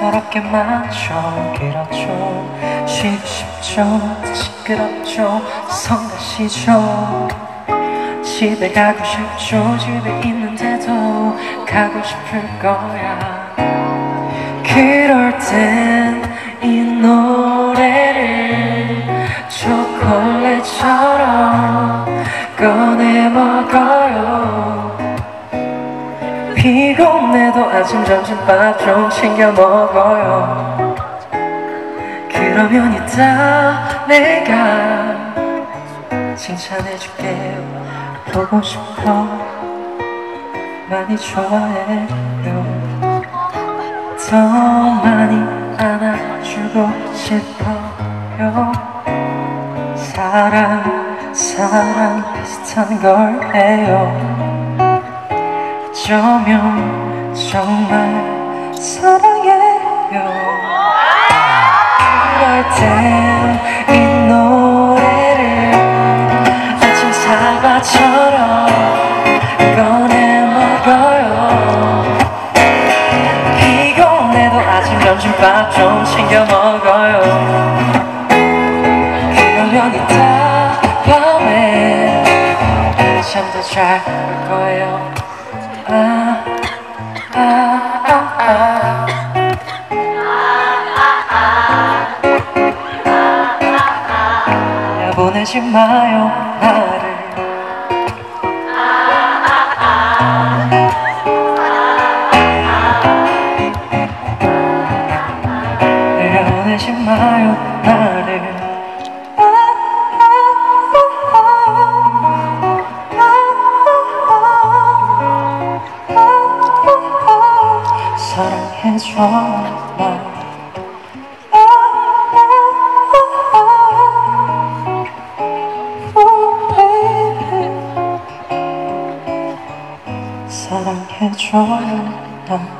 서럽게만 좀 길었죠 쉬고 싶죠 시끄럽죠. 성가시죠. 집에 가고 싶죠. 집에 있는데도 가고 싶을 거야. 그럴 땐 이 노래를 초콜릿처럼 꺼내 먹어요 피곤해도 아침 점심밥 좀 챙겨 먹어요. 그러면 이따 내가 칭찬해줄게 보고 싶어. 많이 좋아해요. 더 많이 안아주고 싶어요. 사랑 사랑 비슷한 걸 해요 어쩌면 정말 사랑해요. 그럴 땐이 노래를 아침 사과처럼 꺼내 먹어요. 피곤해도 아침 점심 밥 좀 챙겨 먹어요. 그러면 이따 밤에 잠도 잘 올 거예요 보내지 마요 나를. 야 보내지 마요 나를. 사랑해줘 나 사랑해줘 나